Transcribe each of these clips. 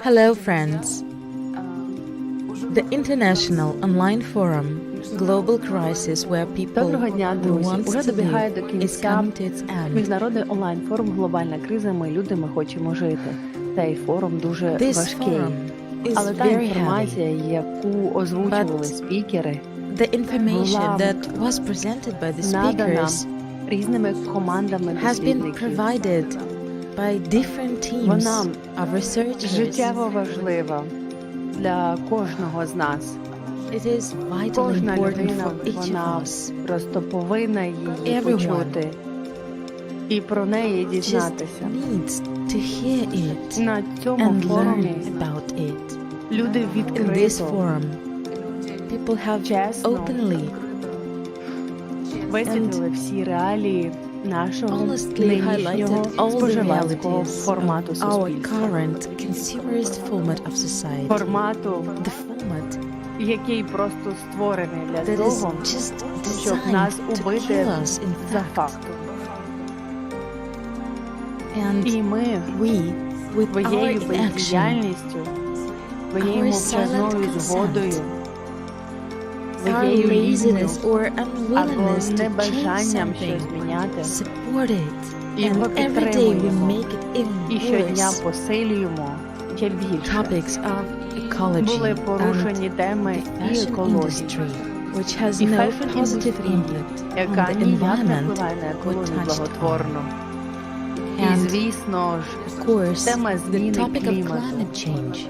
Hello, friends. The International Online Forum, Global Crisis, where people Доброго дня, who друзі. wants Уже to добігає live до is кінця coming to its end. міжнародний онлайн форум Глобальна криза. Ми люди, ми хочемо жити. Цей форум дуже This важкий. forum is Але та very heavy. інформація, яку озвучували But спікери, The information була that was presented by the надана speakers різними командами has been дослідників, provided by different teams Вона of researchers. життєво важлива для кожного з нас. It is Кожна людина вона просто повинна її Everyone. почути і про неї дізнатися. needs to hear it На цьому and форумі learn about it. люди відкрито чесно openly, висвітлили всі реалії нашого honestly нинішнього споживацького формату суспільства. consumerist format of society. Формату, The format який просто створений для того, щоб нас убити in за fact. фактом. І ми we, with our своєю бездіяльністю, своєю мовчазною згодою, своєю laziness лінню or або unwillingness to change небажанням something, щось міняти, support it. And every day we підтримуємо. make it і щодня worse. посилюємо ще більше. Topics of ecology Були and порушені теми і екології, industry, which has І no positive impact on the environment екологію touched благотворно. І, And звісно ж, of course, тема the topic of climate change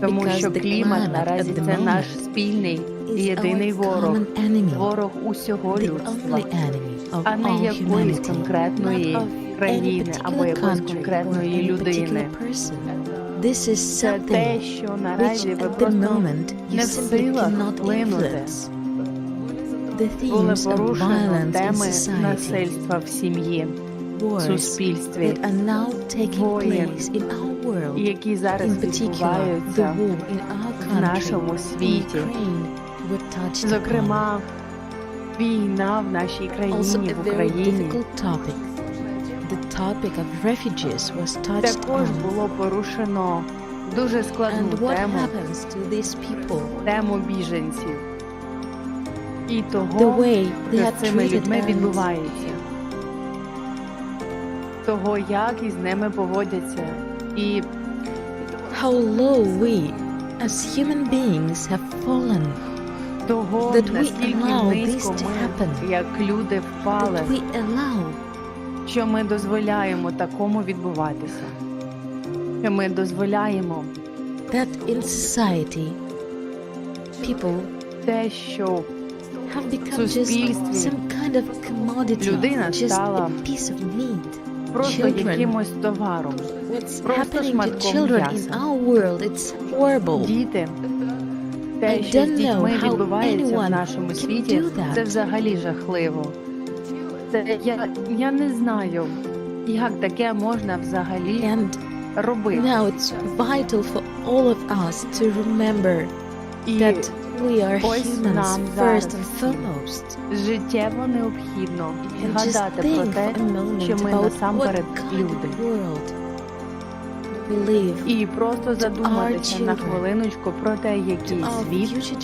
Тому Because що the клімат climate наразі це наш спільний і єдиний ворог, ворог усього людства, а не якоїсь конкретної країни або якоїсь конкретної людини. This is Це те, something що which наразі ви at the просто не в simply силах вплинути. Були themes of violence in теми society, насильства в сім'ї, wars суспільстві, воєн, place in our world, які зараз in particular the відбуваються war in our в country, нашому світі. Зокрема, війна в нашій країні, в Україні. difficult topic. The topic of refugees was touched Також було порушено дуже складну And what тему, happens to these people? тему біженців. І The того, way they що з цими людьми відбувається. Того, як із ними поводяться. І how low we, as human beings, have fallen. Того, That we наскільки allow низько this to ми, happen. як люди, впали, That we allow що ми дозволяємо такому відбуватися. Що ми дозволяємо that in society people те, що have become just some kind of commodity, людина just стала a piece of meat. просто Children. якимось товаром. What's Просто happening to in м'яса. our world, it's horrible. Діти, те, що з дітьми відбувається в нашому світі, це взагалі жахливо. Це я, я не знаю, як таке можна взагалі And робити. now it's vital for all of us to remember that we are humans first and foremost. життєво необхідно згадати про те, що ми насамперед люди. І просто задуматися на хвилиночку про те, який світ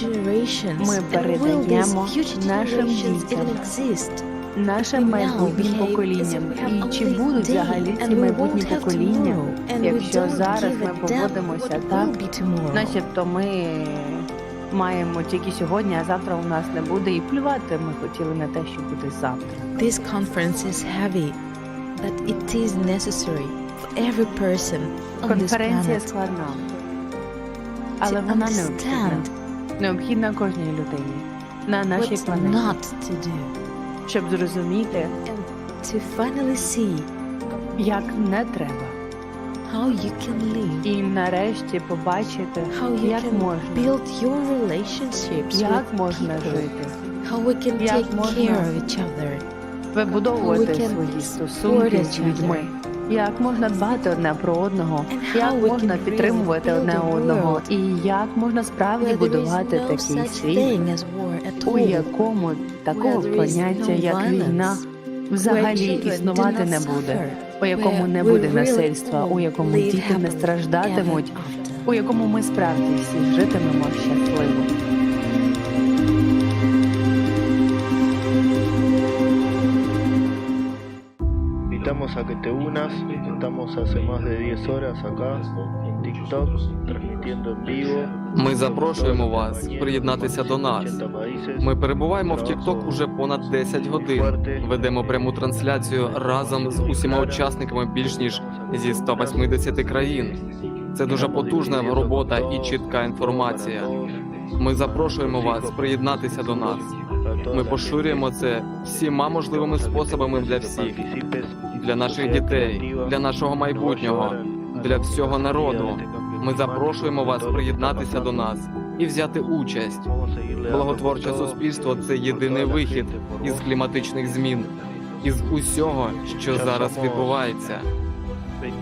ми передаємо нашим дітям, нашим майбутнім поколінням. І чи будуть взагалі ці майбутні покоління, якщо зараз ми поводимося так, начебто ми маємо тільки сьогодні, а завтра у нас не буде, і плювати ми хотіли на те, що буде завтра. This conference is heavy, but it is necessary for every person on this Конференція planet складна, але to вона необхідна. understand Необхідна кожній людині на нашій what планеті, not to do щоб зрозуміти, and to finally see як не треба. how you can live, І нарешті побачити, how you як can можна, build your relationships як with можна people, жити, how we can як take можна care of each other, вибудовувати How we can свої support стосунки з each other. людьми. Як можна дбати одне про одного, як можна підтримувати одне одного, і як можна справді будувати такий світ, у якому такого поняття, як війна, взагалі існувати не буде, у якому не буде насильства, у якому діти не страждатимуть, у якому ми справді всі житимемо щасливо. Invitamos a que te unas, estamos hace más de 10 horas acá en TikTok, transmitiendo en vivo. Ми запрошуємо вас приєднатися до нас. Ми перебуваємо в TikTok уже понад 10 годин. Ведемо пряму трансляцію разом з усіма учасниками більш ніж зі 180 країн. Це дуже потужна робота і чітка інформація. Ми запрошуємо вас приєднатися до нас. Ми поширюємо це всіма можливими способами для всіх, для наших дітей, для нашого майбутнього, для всього народу. Ми запрошуємо вас приєднатися до нас і взяти участь. Благотворче суспільство це єдиний вихід із кліматичних змін, із усього, що зараз відбувається.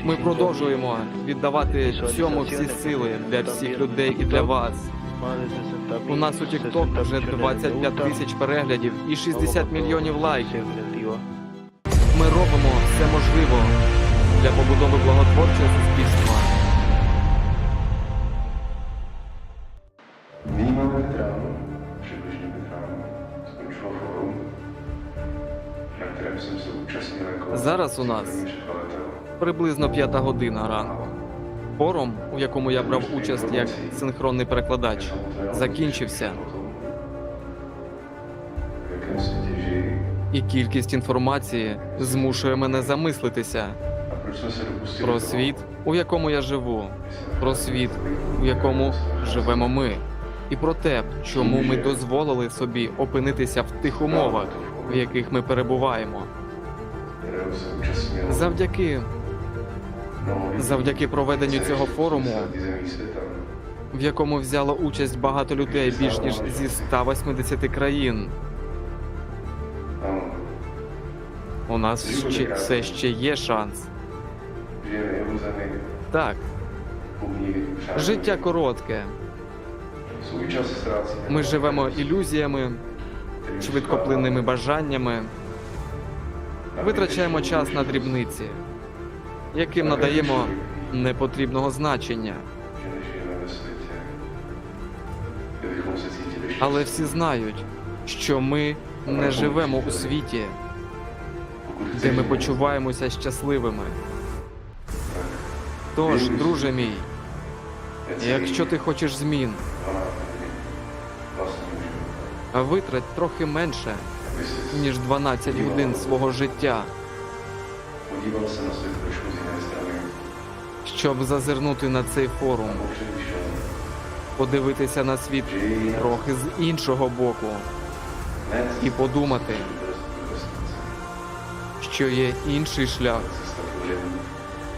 Ми продовжуємо віддавати цьому всі сили для всіх людей і для вас. У нас у TikTok вже 25 тисяч переглядів і 60 мільйонів лайків. Все можливо для побудови благотворчого суспільства. Kterém jsem se účastnil jako Зараз у нас приблизно п'ята година ранку. Форум, у якому я брав участь як синхронний перекладач, закінчився, і кількість інформації змушує мене замислитися про світ, у якому я живу, про світ, у якому живемо ми, і про те, чому ми дозволили собі опинитися в тих умовах, в яких ми перебуваємо. Завдяки завдяки проведенню цього форуму, 60 zemí světa. в якому взяло участь багато людей більш ніж зі 180 країн. У нас ще все ще є шанс. Так, життя коротке. Ми живемо ілюзіями, швидкоплинними бажаннями, витрачаємо час на дрібниці, яким надаємо непотрібного значення. Але всі знають, що ми не живемо у світі, де ми почуваємося щасливими. Тож, друже мій, якщо ти хочеш змін, 12 hodin vlastního života, а витрать трохи менше, ніж 12 годин свого життя, щоб зазирнути на цей форум, подивитися на світ трохи з іншого боку і подумати, що є інший шлях,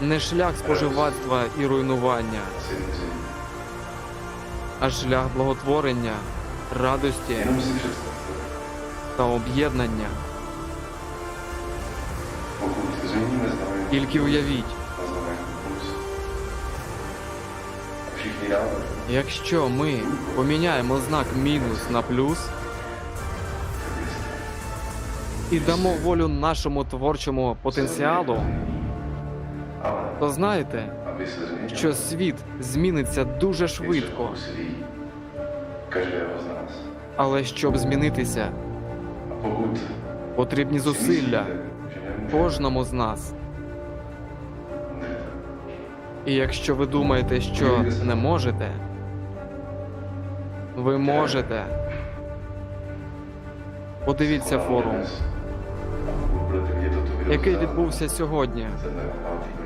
не шлях споживацтва і руйнування, а шлях благотворення, радості та об'єднання. Тільки уявіть, якщо ми поміняємо знак мінус на плюс і дамо волю нашому творчому потенціалу, то знаєте, що світ зміниться дуже швидко. Але щоб змінитися, потрібні зусилля кожному з нас. І якщо ви думаєте, що не можете, ви можете. Подивіться форум, який відбувся сьогодні, ze dne 5.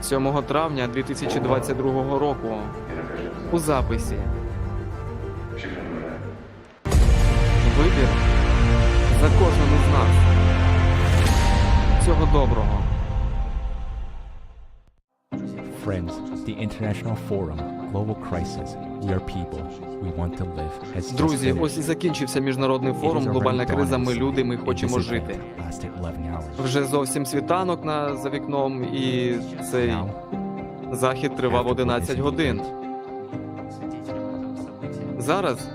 2022, 7 травня 2022 року, у записі. Вибір за кожним із нас. Всього доброго. Friends, the International Forum, Global Crisis, We Are People, We Want to Live just Друзі, ось і закінчився міжнародний форум Глобальна криза. Ми люди, ми хочемо жити. lasted 11. Вже зовсім світанок на за вікном, і цей захід тривав 11 годин. Зараз,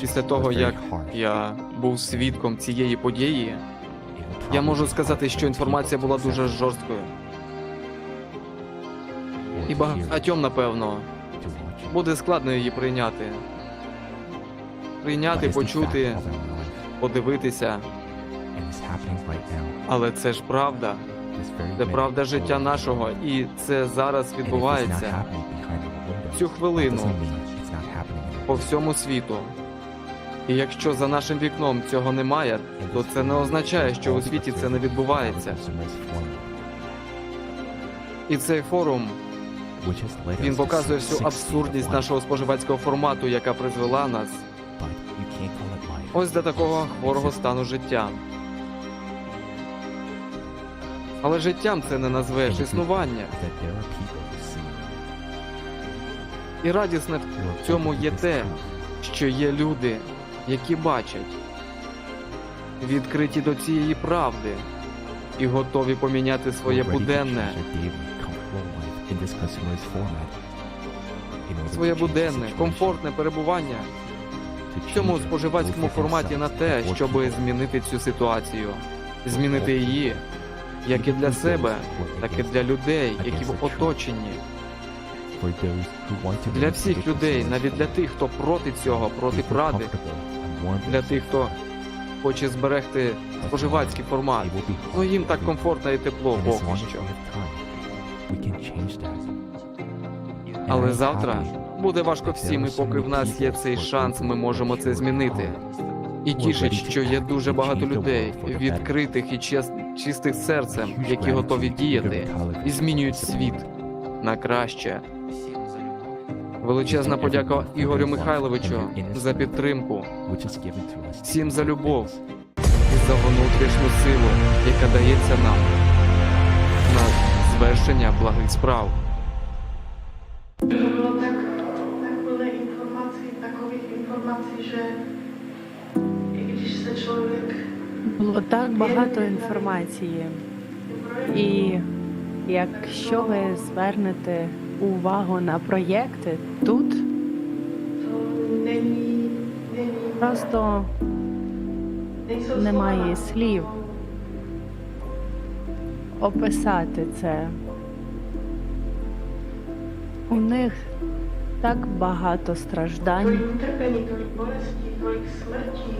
після того як я був свідком цієї події, я можу сказати, що інформація була дуже жорсткою. І багатьом, напевно, буде складно її прийняти. Прийняти, почути, подивитися. Але це ж правда. Це правда життя нашого, і це зараз відбувається цю хвилину по всьому світу. І якщо за нашим вікном цього немає, то це не означає, що у світі це не відбувається. І цей форум він показує всю абсурдність нашого споживацького формату, яка призвела нас ось до такого хворого стану життя. Але життям це не назвеш існування. І радісне в цьому є те, що є люди, які бачать, відкриті до цієї правди і готові поміняти своє буденне, своє буденне, комфортне перебування в цьому споживацькому форматі на те, щоб змінити цю ситуацію, змінити її як і для себе, так і для людей, які в оточенні. Для всіх людей, навіть для тих, хто проти цього, проти правди, для тих, хто хоче зберегти споживацький формат. Ну їм так комфортно і тепло, Богу що. Але завтра буде важко всім, і поки в нас є цей шанс, ми можемо це змінити. І тішить, що є дуже багато людей, відкритих і чистих серцем, які готові діяти і змінюють світ на краще. Величезна подяка Ігорю Михайловичу за підтримку, всім за любов і за внутрішню силу, яка дається нам. на звершення благих справ. To bylo tak, tak plné informací, takových informací, že i když se člověk Було так багато інформації. І якщо ви звернете увагу на проєкти тут, просто немає слів описати це. У них так багато страждань, Tolik utrpení, tolik bolestí, tolik smrtí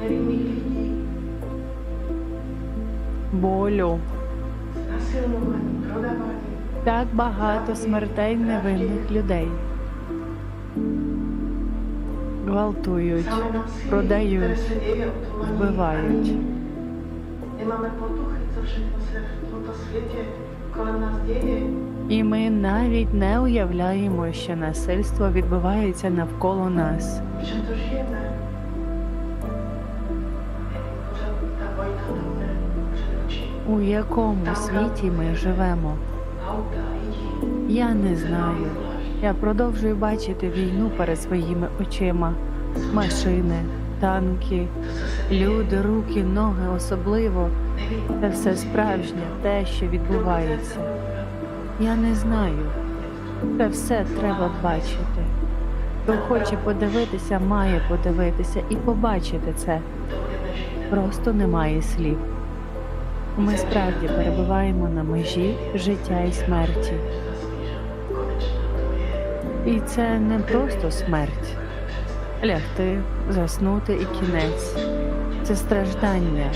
nevinných lidí, болю, znásilňování, prodávání. так багато смертей невинних людей. Гвалтують, volání вбивають. Nemáme potuchy, І ми навіть не уявляємо, що насильство відбувається навколо нас. У якому світі ми живемо? Я не знаю. Я продовжую бачити війну перед своїми очима. Машини, танки, люди, руки, ноги, особливо. Це все справжнє, те, що відбувається. Я не знаю. Це все треба бачити. Хто хоче подивитися, має подивитися і побачити це. Просто немає слів. Ми справді перебуваємо на межі життя і смерті. І це не просто смерть. Лягти, заснути і кінець. Це страждання.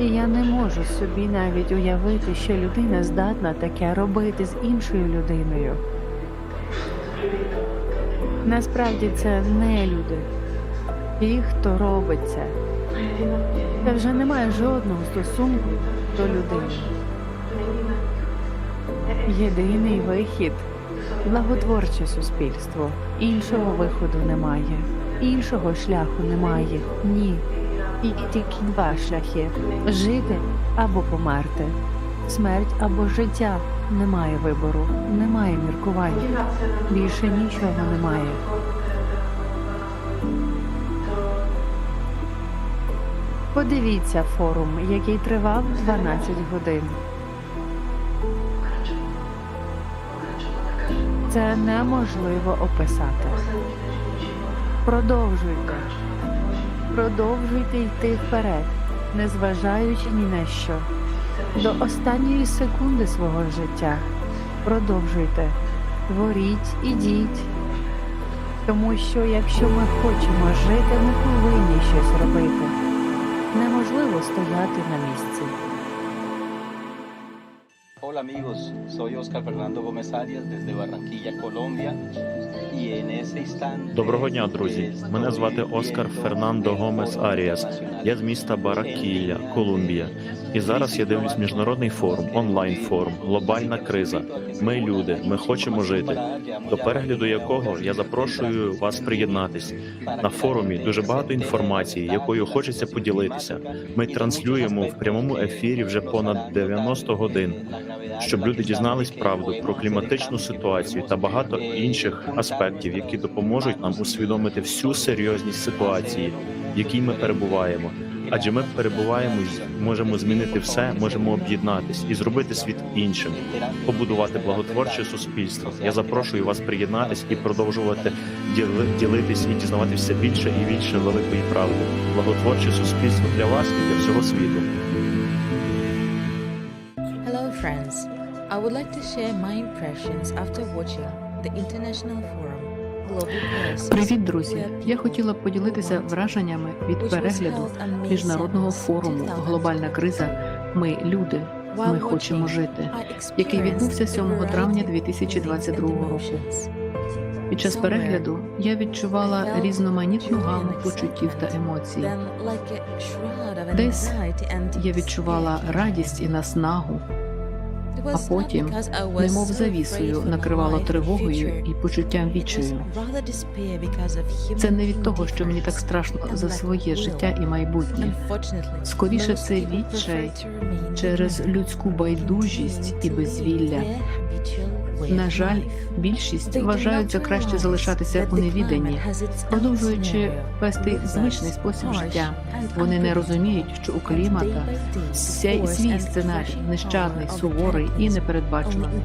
І я не можу собі навіть уявити, що людина здатна таке робити з іншою людиною. Насправді це не люди. Ті, хто робить це. Це вже немає жодного стосунку до людини. Єдиний вихід благотворче суспільство. Іншого виходу немає, іншого шляху немає. Ні. І тільки два шляхи жити або померти. Смерть або життя немає вибору, немає міркування. Більше нічого немає. Подивіться форум, який тривав 12 годин. Це неможливо описати. Продовжуйте. Продовжуйте йти вперед, незважаючи ні на що. До останньої секунди свого життя. Продовжуйте, творіть, ідіть. Тому що якщо ми хочемо жити, ми повинні щось робити. Неможливо стояти на місці. Hola amigos, soy Oscar Fernando Gómez Arias desde Barranquilla, Colombia. Доброго дня, друзі. Мене звати Оскар Фернандо Гомес Аріас. Я з міста Баракілля, Колумбія. І зараз я дивлюсь міжнародний форум, онлайн форум, глобальна криза. Ми люди, ми хочемо жити. До перегляду якого я запрошую вас приєднатись. На форумі дуже багато інформації, якою хочеться поділитися. Ми транслюємо в прямому ефірі вже понад 90 годин, щоб люди дізнались правду про кліматичну ситуацію та багато інших аспектів, які допоможуть нам усвідомити всю серйозність ситуації, в якій ми перебуваємо. Адже ми перебуваємо, можемо змінити все, можемо об'єднатись і зробити світ іншим, побудувати благотворче суспільство. Я запрошую вас приєднатись і продовжувати діли- ділитись і дізнаватися більше і більше великої правди. Благотворче суспільство для вас і для всього світу. Hello, friends. I would like to share my impressions after watching the International Forum. Привіт, друзі! Я хотіла б поділитися враженнями від перегляду міжнародного форуму Глобальна криза. Ми люди. Ми хочемо жити, який відбувся 7 травня 2022 року. Під час перегляду я відчувала різноманітну гаму почуттів та емоцій. Десь Я відчувала радість і наснагу, а потім, немов завісою, накривало тривогою і почуттям відчаю. Це не від того, що мені так страшно за своє життя і майбутнє. Скоріше, це відчай через людську байдужість і безвілля. На жаль, більшість вважають за краще залишатися у невіданні, продовжуючи вести звичний спосіб життя. Вони не розуміють, що у клімата свій, сценарій нещадний, суворий і непередбачуваний.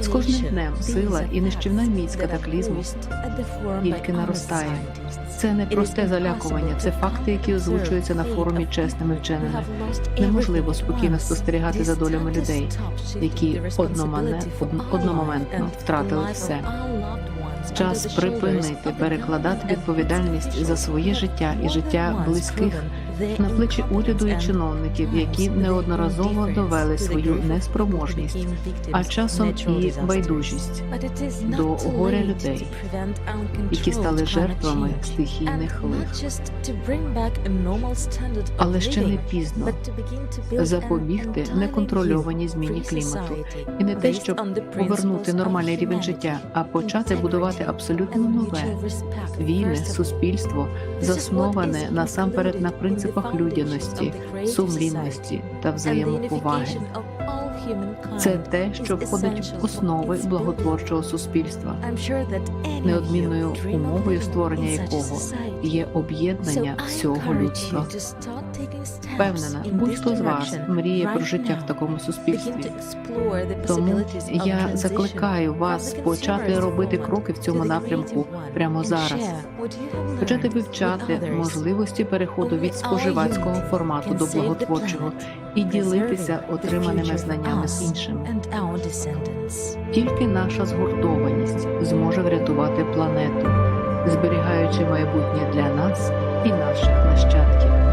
З кожним днем сила і нищівна міць катаклізму тільки наростає. Це не просте залякування, це факти, які озвучуються на форумі чесними вченими. Неможливо спокійно спостерігати за долями людей, які одномане, одномоментно втратили все. Час припинити перекладати відповідальність за своє життя і життя близьких на плечі уряду і чиновників, які неодноразово довели свою неспроможність, а часом і байдужість до горя людей, які стали жертвами стихійних лих. Але ще не пізно запобігти неконтрольованій зміні клімату і не те, щоб повернути нормальний рівень життя, а почати будувати абсолютно нове вільне суспільство, засноване насамперед на принципах людяності, сумлінності та взаємоповаги. Це те, що входить в основи благотворчого суспільства, неодмінною умовою створення якого є об'єднання всього людства. Впевнена, будь-хто з вас мріє про життя в такому суспільстві. Тому я закликаю вас почати робити кроки в цьому напрямку прямо зараз. Почати вивчати можливості переходу від споживацького формату до благотворчого і ділитися отриманими знаннями з іншими. Тільки наша згуртованість зможе врятувати планету, зберігаючи майбутнє для нас і наших нащадків.